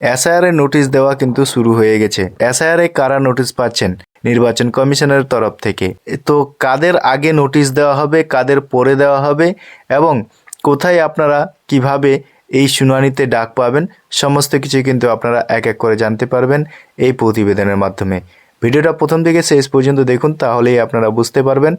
SIR notice দেওয়া কিন্তু শুরু হয়ে গেছে। এসআইআর কারা নোটিশ পাচ্ছেন? নির্বাচন কমিশনের তরফ থেকে। তো কাদের আগে নোটিশ দেওয়া হবে, কাদের পরে দেওয়া হবে এবং কোথায় আপনারা কীভাবে এই শুনানিতে ডাক পাবেন, সমস্ত কিছু কিন্তু আপনারা এক এক করে জানতে পারবেন এই প্রতিবেদনের মাধ্যমে। ভিডিওটা প্রথম থেকে শেষ পর্যন্ত দেখুন, তাহলেই আপনারা বুঝতে পারবেন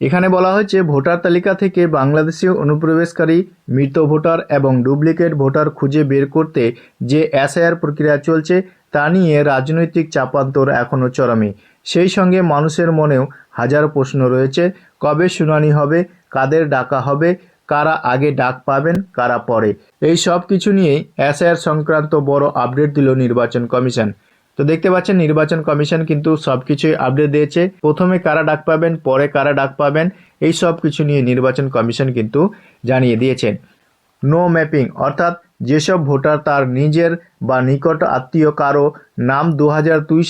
এখানে বলা হয়েছে, ভোটার তালিকা থেকে বাংলাদেশি অনুপ্রবেশকারী, মৃত ভোটার এবং ডুপ্লিকেট ভোটার খুঁজে বের করতে যে এসআইআর প্রক্রিয়া চলছে তা নিয়ে রাজনৈতিক চাপান্তর এখনও চরমে। সেই সঙ্গে মানুষের মনেও হাজার প্রশ্ন রয়েছে, কবে শুনানি হবে, কাদের ডাকা হবে, কারা আগে ডাক পাবেন, কারা পরে। এই সব কিছু নিয়েই এসআইআর সংক্রান্ত বড় আপডেট দিল নির্বাচন কমিশন। তো দেখতে পাচ্ছেন, নির্বাচন কমিশন কিন্তু সব কিছুই আপডেট দিয়েছে। প্রথমে কারা ডাক পাবেন, পরে কারা ডাক পাবেন, এই সব কিছু নিয়ে নির্বাচন কমিশন কিন্তু জানিয়ে দিয়েছেন নো ম্যাপিং অর্থাৎ যেসব ভোটার তার নিজের বা নিকট আত্মীয় কারও নাম দু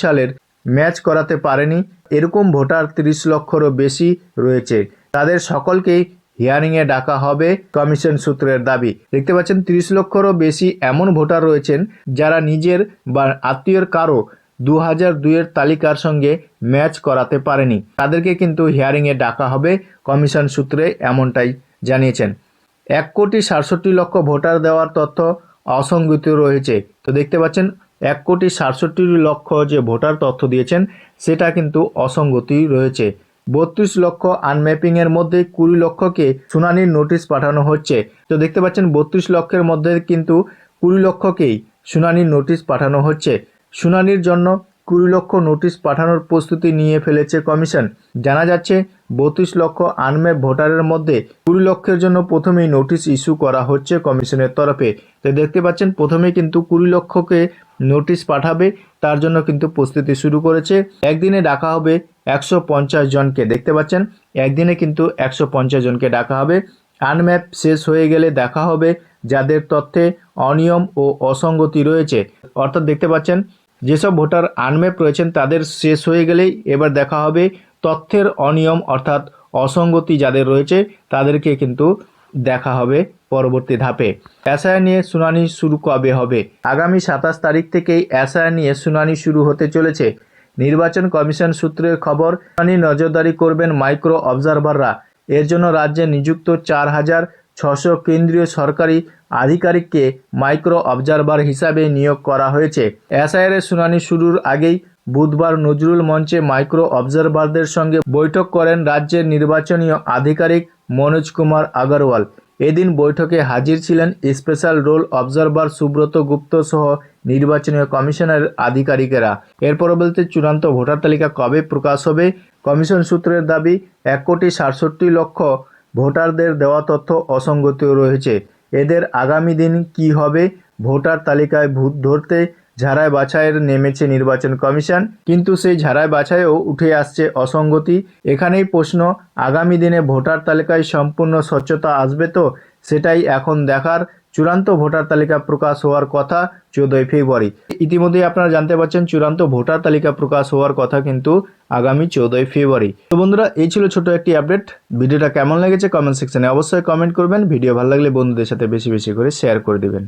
সালের ম্যাচ করাতে পারেনি, এরকম ভোটার তিরিশ লক্ষরও বেশি রয়েছে। তাদের সকলকেই হিয়ারিংয়ে ডাকা হবে কমিশন সূত্রের দাবি। দেখতে পাচ্ছেন, তিরিশ লক্ষরও বেশি এমন ভোটার রয়েছেন যারা নিজের বা আত্মীয়ের কারও দু হাজার দুইয়ের তালিকার সঙ্গে ম্যাচ করাতে পারেনি। তাদেরকে কিন্তু হিয়ারিংয়ে ডাকা হবে কমিশন সূত্রে এমনটাই জানিয়েছেন। এক কোটি সাতষট্টি লক্ষ ভোটার দেওয়ার তথ্য অসঙ্গত রয়েছে। তো দেখতে পাচ্ছেন, এক কোটি সাতষট্টি লক্ষ যে ভোটার তথ্য দিয়েছেন, সেটা কিন্তু অসঙ্গতি রয়েছে। বত্রিশ লক্ষ আনম্যাপিংয়ের মধ্যে কুড়ি লক্ষকে শুনানির নোটিশ পাঠানো হচ্ছে। তো দেখতে পাচ্ছেন, বত্রিশ লক্ষের মধ্যে কিন্তু কুড়ি লক্ষকেই শুনানির নোটিশ পাঠানো হচ্ছে। শুনানির জন্য কুড়ি লক্ষ নোটিশ পাঠানোর প্রস্তুতি নিয়ে ফেলেছে কমিশন। জানা যাচ্ছে, বত্রিশ লক্ষ আনম্যাপ ভোটারের মধ্যে কুড়ি লক্ষের জন্য প্রথমেই নোটিশ ইস্যু করা হচ্ছে কমিশনের তরফে। তো দেখতে পাচ্ছেন, প্রথমেই কিন্তু কুড়ি লক্ষকে নোটিশ পাঠাবে, তার জন্য কিন্তু প্রস্তুতি শুরু করেছে। একদিনে ডাকা হবে একশো পঞ্চাশ জনকে দেখতে পাচ্ছেন। একদিনে কিন্তু একশো পঞ্চাশ জনকে ডাকা হবে। আনম্যাপ শেষ হয়ে গেলে দেখা হবে যাদের তথ্যে অনিয়ম ও অসঙ্গতি রয়েছে। অর্থাৎ দেখতে পাচ্ছেন, যেসব ভোটার আনম্যাপ রয়েছেন তাদের শেষ হয়ে গেলেই এবার দেখা হবে তথ্যের অনিয়ম অর্থাৎ অসঙ্গতি যাদের রয়েছে তাদেরকে কিন্তু দেখা হবে পরবর্তী ধাপে। এসআই নিয়ে শুনানি শুরু কবে হবে? আগামী সাতাশ তারিখ থেকেই এসআই নিয়ে শুনানি শুরু হতে চলেছে। নির্বাচন কমিশন সূত্রের খবর নজরদারি করবেন মাইক্রো অবজারভাররা। এর জন্য রাজ্যে নিযুক্ত চার হাজার ছশো কেন্দ্রীয় সরকারি আধিকারিককে মাইক্রো অবজারভার হিসাবে নিয়োগ করা হয়েছে। এসআইআর শুনানি শুরুর আগেই বুধবার নজরুল মঞ্চে মাইক্রো অবজারভারদের সঙ্গে বৈঠক করেন রাজ্যের নির্বাচনীয় আধিকারিক মনোজ কুমার আগরওয়াল। এদিন বৈঠকে হাজির ছিলেন special role observer Subrata Gupta সহ নির্বাচনী কমিশনের আধিকারিকেরা। এর পরবর্তী চূড়ান্ত ভোটার তালিকা কবে প্রকাশ হবে? কমিশন সূত্রের দাবি, এক কোটি সাতষট্টি লক্ষ ভোটারদের দেওয়া তথ্য অসঙ্গতিও রয়েছে। এদের আগামী দিন কি হবে? ভোটার তালিকায় ভূত ধরতে ঝাড়াই বাছাইয়ের নেমেছে নির্বাচন কমিশন। কিন্তু সেই ঝাড়াই বাছাইও উঠে আসছে অসঙ্গতি। এখানেই প্রশ্ন, আগামী দিনে ভোটার তালিকায় সম্পূর্ণ স্বচ্ছতা আসবে তো? সেটাই এখন দেখার। চূড়ান্ত ভোটার তালিকা প্রকাশ হওয়ার কথা চোদ্দই ফেব্রুয়ারি। ইতিমধ্যেই আপনারা জানতে পারছেন চূড়ান্ত ভোটার তালিকা প্রকাশ হওয়ার কথা কিন্তু আগামী চোদ্দই ফেব্রুয়ারি। তো বন্ধুরা, এই ছিল ছোট একটি আপডেট। ভিডিওটা কেমন লেগেছে কমেন্ট সেকশনে অবশ্যই কমেন্ট করবেন। ভিডিও ভালো লাগলে বন্ধুদের সাথে বেশি বেশি করে শেয়ার করে দেবেন।